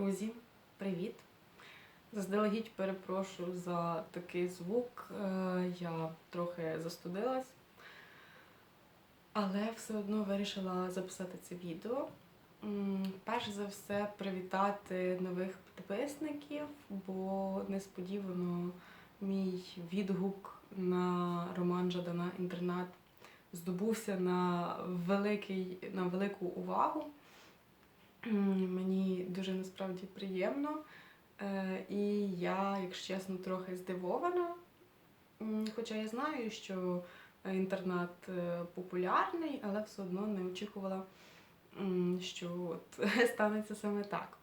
Друзі, привіт! Заздалегідь перепрошую за такий звук. Е, Я трохи застудилась, але все одно вирішила записати це відео. Перш за все, привітати нових підписників, бо несподівано мій відгук на роман Жадана Інтернат здобувся на, великий, на велику увагу. Мені дуже насправді приємно. Е, І я, якщо чесно, трохи здивована. Хоча я знаю, що інтернат е, популярний, але все одно не очікувала, що от станеться саме так.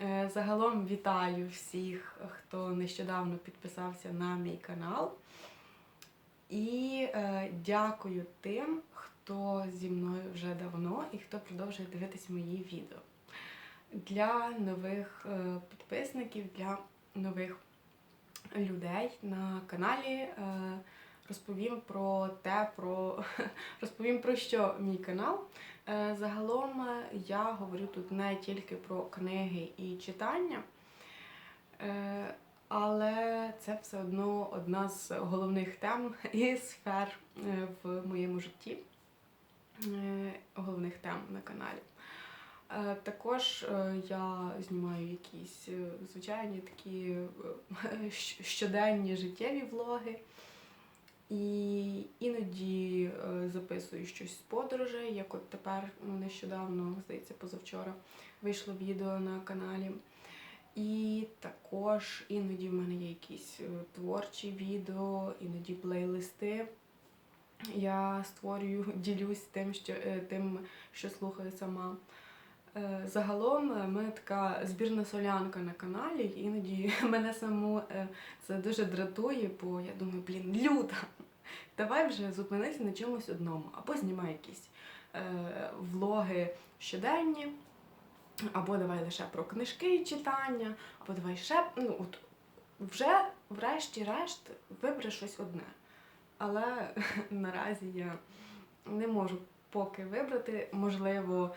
Е, Загалом вітаю всіх, хто нещодавно підписався на мій канал. І дякую тим, хто зі мною вже давно і хто продовжує дивитись мої відео. Для нових е, підписників, для нових людей на каналі е, розповім про те, про розповім про що мій канал. Е, Загалом я говорю тут не тільки про книги і читання, але це все одно одна з головних тем і сфер в моєму житті, головних тем на каналі. Е, Також е, я знімаю якісь е, звичайні такі е, щоденні життєві влоги. І іноді е, записую щось з подорожей, як от тепер ну, нещодавно, здається, позавчора вийшло відео на каналі. І також іноді в мене є якісь е, творчі відео, іноді плейлисти. Я створюю, ділюсь тим, що, е, тим, що слухаю сама. Е, Загалом е, ми така збірна солянка на каналі, іноді мене саму це дуже дратує, бо я думаю, блін, люда, давай вже зупинися на чомусь одному, або знімай якісь влоги щоденні, або давай лише про книжки читання, або давай ще ну от вже врешті-решт вибери щось одне. Але наразі я не можу поки вибрати. Можливо,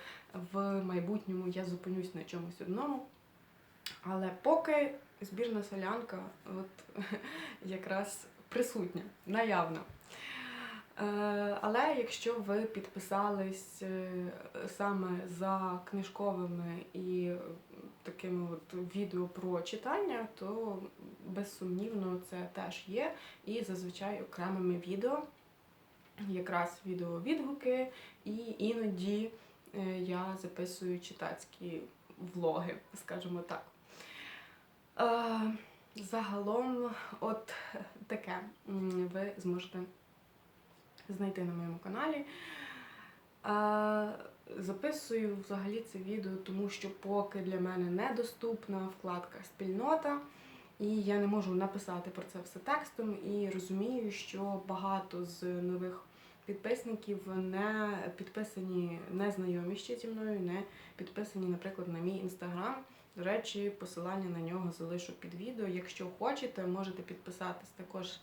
в майбутньому я зупинюсь на чомусь одному. Але поки збірна солянка от, якраз присутня, наявна. Е, Але якщо ви підписались е, саме за книжковими і такими от відео про читання, то безсумнівно це теж є. І зазвичай окремими відео, якраз відео-відгуки, і іноді е, я записую читацькі влоги, скажімо так. Е, Загалом, от таке ви зможете знайти на моєму каналі. Записую взагалі це відео, тому що поки для мене недоступна вкладка спільнота, і я не можу написати про це все текстом. І розумію, що багато з нових підписників не підписані, не знайомі ще зі мною, не підписані, наприклад, на мій інстаграм. До речі, посилання на нього залишу під відео. Якщо хочете, можете підписатись також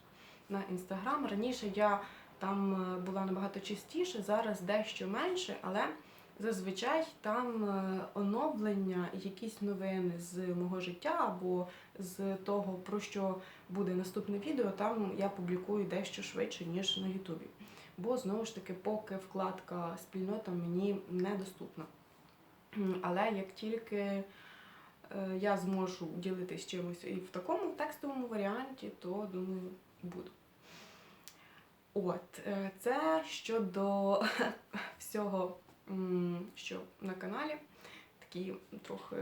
на інстаграм. Раніше я там е, була набагато частіше, зараз дещо менше, але зазвичай там е, оновлення, якісь новини з мого життя або з того, про що буде наступне відео, там я публікую дещо швидше, ніж на Ютубі. Бо знову ж таки, поки вкладка спільнота мені недоступна. Але як тільки е, я зможу ділитись чимось і в такому текстовому варіанті, то думаю, буду. От, е, це щодо всього, що на каналі, такі трохи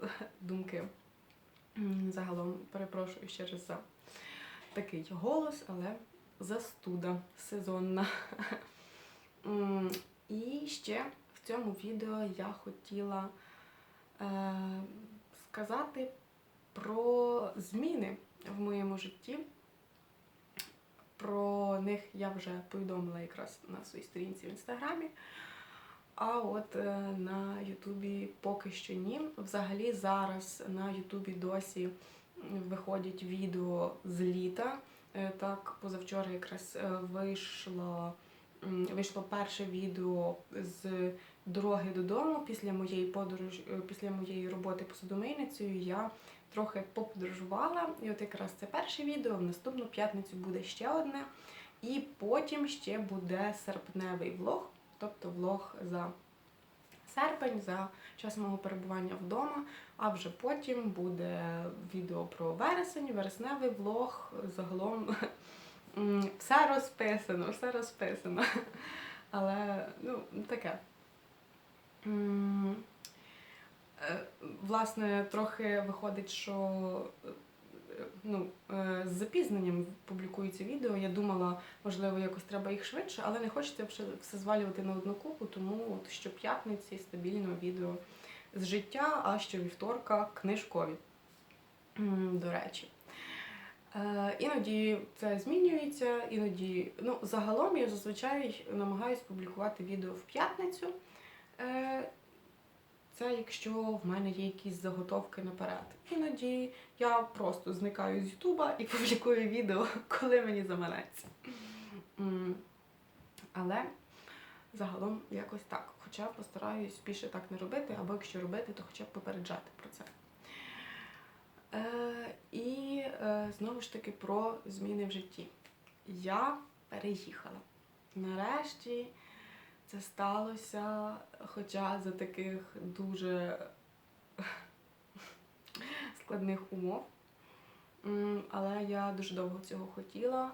думки. Загалом перепрошую ще раз за такий голос, але застуда сезонна. І ще в цьому відео я хотіла е, сказати про зміни в моєму житті. Про них я вже повідомила якраз на своїй сторінці в інстаграмі. А от е, на Ютубі поки що ні. Взагалі зараз на Ютубі досі виходять відео з літа. Е, Так, позавчора якраз е, вийшло, вийшло перше відео з дороги додому, після моєї подорожі, е, після моєї роботи посудомийницею, я трохи поподорожувала. І от якраз це перше відео. В наступну п'ятницю буде ще одне. І потім ще буде серпневий влог, тобто влог за серпень, за час мого перебування вдома. А вже потім буде відео про вересень, вересневий влог. Загалом все розписано, все розписано. Але ну, таке. Е, Власне, трохи виходить, що ну, е, з запізненням публікується відео. Я думала, можливо, якось треба їх швидше, але не хочеться все, звалювати на одну купу, тому от щоп'ятниці стабільно відео з життя, а щовівторка книжкові. До речі. Е, Іноді це змінюється, іноді, ну, загалом я зазвичай намагаюся публікувати відео в п'ятницю. Це якщо в мене є якісь заготовки наперед. Іноді я просто зникаю з Ютуба і публікую відео, коли мені заманеться. Але загалом якось так. Хоча постараюсь більше так не робити, або якщо робити, то хоча б попереджати про це. Е, і е, знову ж таки про зміни в житті. Я переїхала. Нарешті це сталося, хоча за таких дуже складних умов. Але я дуже довго цього хотіла,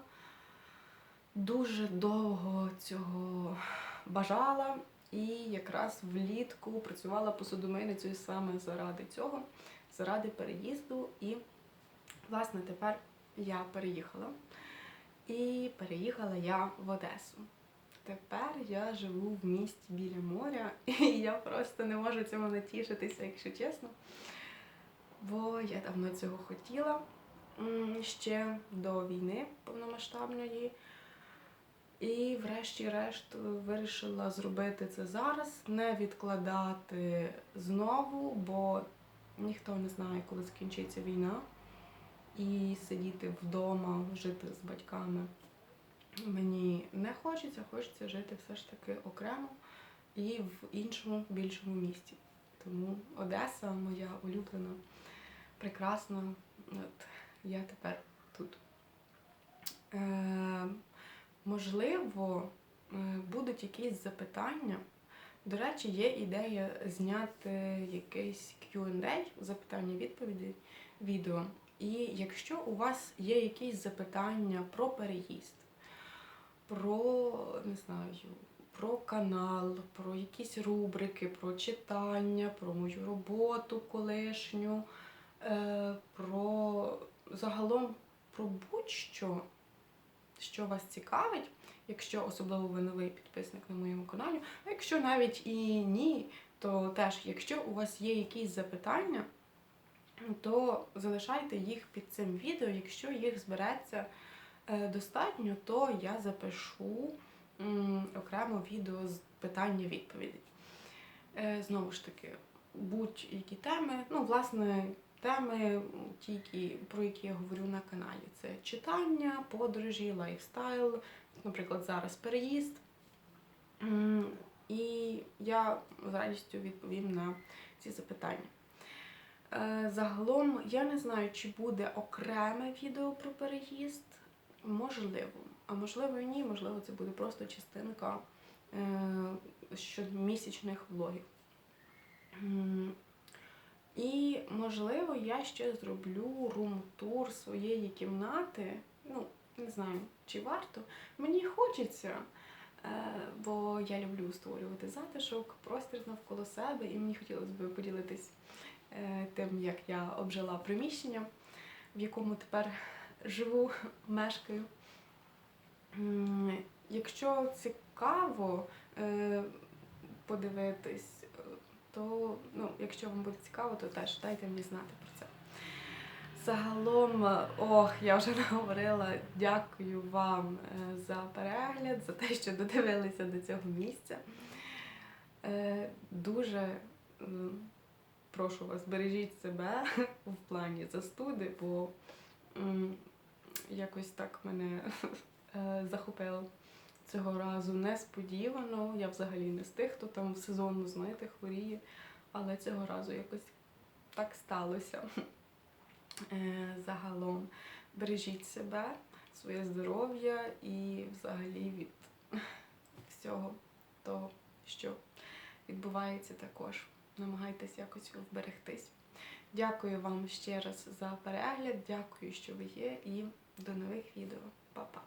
дуже довго цього бажала, і якраз влітку працювала посудомийницею саме заради цього, заради переїзду. І, власне, тепер я переїхала. І переїхала я в Одесу. Тепер я живу в місті біля моря, і я просто не можу цьому натішитися, якщо чесно. Бо я давно цього хотіла ще до війни повномасштабної. І, врешті-решт, вирішила зробити це зараз, не відкладати знову, бо ніхто не знає, коли закінчиться війна. І сидіти вдома, жити з батьками мені не хочеться, хочеться жити все ж таки окремо і в іншому більшому місті. Тому Одеса моя улюблена, прекрасна. От я тепер тут. Е, можливо, е, будуть якісь запитання. До речі, є ідея зняти якийсь Q&A, запитання-відповіді відео. І якщо у вас є якісь запитання про переїзд, про не знаю, про канал, про якісь рубрики, про читання, про мою роботу колишню, е, про загалом про будь-що, що вас цікавить, якщо особливо ви новий підписник на моєму каналі, а якщо навіть і ні, то теж, якщо у вас є якісь запитання, то залишайте їх під цим відео, якщо їх збереться достатньо, то я запишу окремо відео з питання-відповідей. Е, Знову ж таки, будь-які теми, ну, власне, теми, ті, про які я говорю на каналі. Це читання, подорожі, лайфстайл, наприклад, зараз переїзд. І я з радістю відповім на ці запитання. Е, Загалом я не знаю, чи буде окреме відео про переїзд. Можливо. А можливо і ні, можливо, це буде просто частинка е, щомісячних влогів. І, можливо, я ще зроблю рум-тур своєї кімнати. Ну, не знаю, чи варто. Мені хочеться, е, бо я люблю створювати затишок, простір навколо себе, і мені хотілося б поділитись е, тим, як я обжила приміщення, в якому тепер живу, мешкаю. Якщо цікаво е, подивитись, е, то ну, якщо вам буде цікаво, то теж дайте мені знати про це. Загалом, е, ох, я вже наговорила. Дякую вам за перегляд, за те, що додивилися до цього місця. Дуже прошу вас, бережіть себе в плані застуди, бо якось так мене е, захопило цього разу несподівано. Я взагалі не з тих, хто там в сезону, знаєте, хворіє. Але цього разу якось так сталося. Е, Загалом бережіть себе, своє здоров'я і взагалі від всього того, що відбувається також. Намагайтесь якось вберегтись. Дякую вам ще раз за перегляд. Дякую, що ви є, і до нових відео. Па-па!